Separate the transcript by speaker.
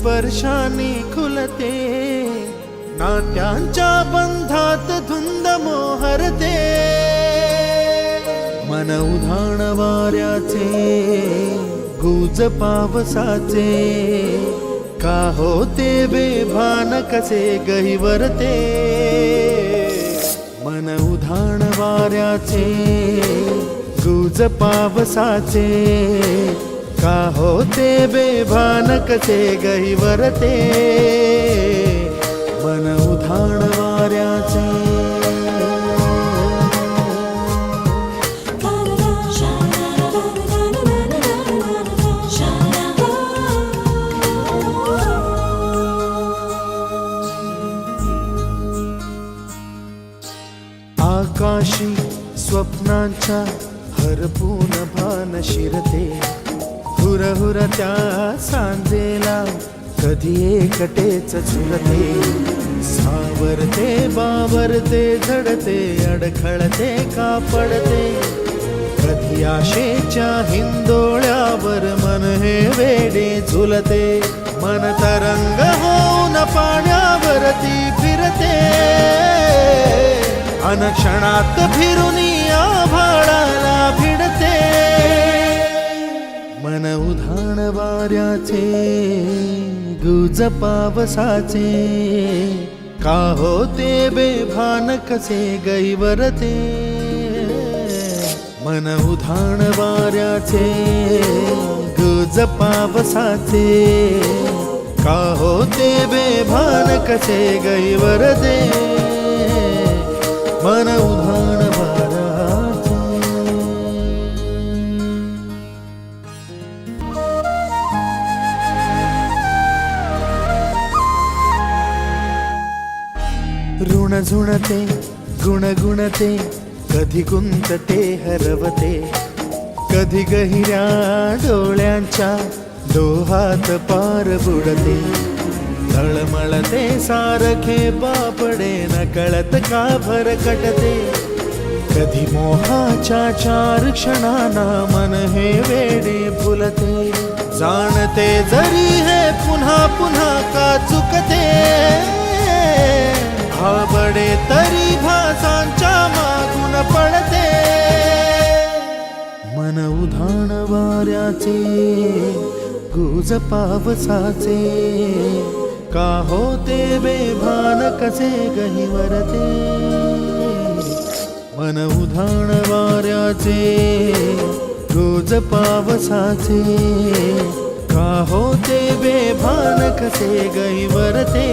Speaker 1: स्पर्शाने खुलते. नात्यांच्या बंधात धुंद मोहरते. मन उधाण वाऱ्याचे गुज पावसाचे. का होते बेभान कसे गहिवरते? मन उधाण वाऱ्याचे गुज पावसाचे. का होते बेभान कसे गहिवरते मन उधाण वाऱ्याचे. आकाशी स्वप्नांच्या हरपून भान शिरते. हुर हुर त्या सांजेला कधी एकटेच चुलते सावरते बावरते झडते अडखळते का पडते कधी आशेच्या हिंदोळ्यावर मन हे वेडे झुलते. मन तरंग होऊन पाण्यावरती फिरते. अनक्षणात फिरून आभाळाला भिडते. मन उधाण वाऱ्याचे गुज पावसाचे. का होते बेभान कसे गैवरते? मन उधाण वाऱ्याचे गुज पावसाचे. का होते बेभान कसे गैवरते? मन उधाण ऋण झुणते गुणगुणते कधी गुंतते हरवते. कधी गहिऱ्या डोळ्यांच्या डोहात पार बुडते. तळमळते सारखे बापडे न कळत का भरकटते कधी मोहाच्या चार क्षणाना मन हे वेडे फुलते. जाणते जरी हे पुन्हा पुन्हा का चुकते. पडे तरी भासांच्या मागून पडते. मन उधाण वाऱ्याचे गुज पावसाचे का होते बेभान कसे गहिवरते मन उधाण वाऱ्याचे गुज पावसाचे का होते बेभान कसे गहिवरते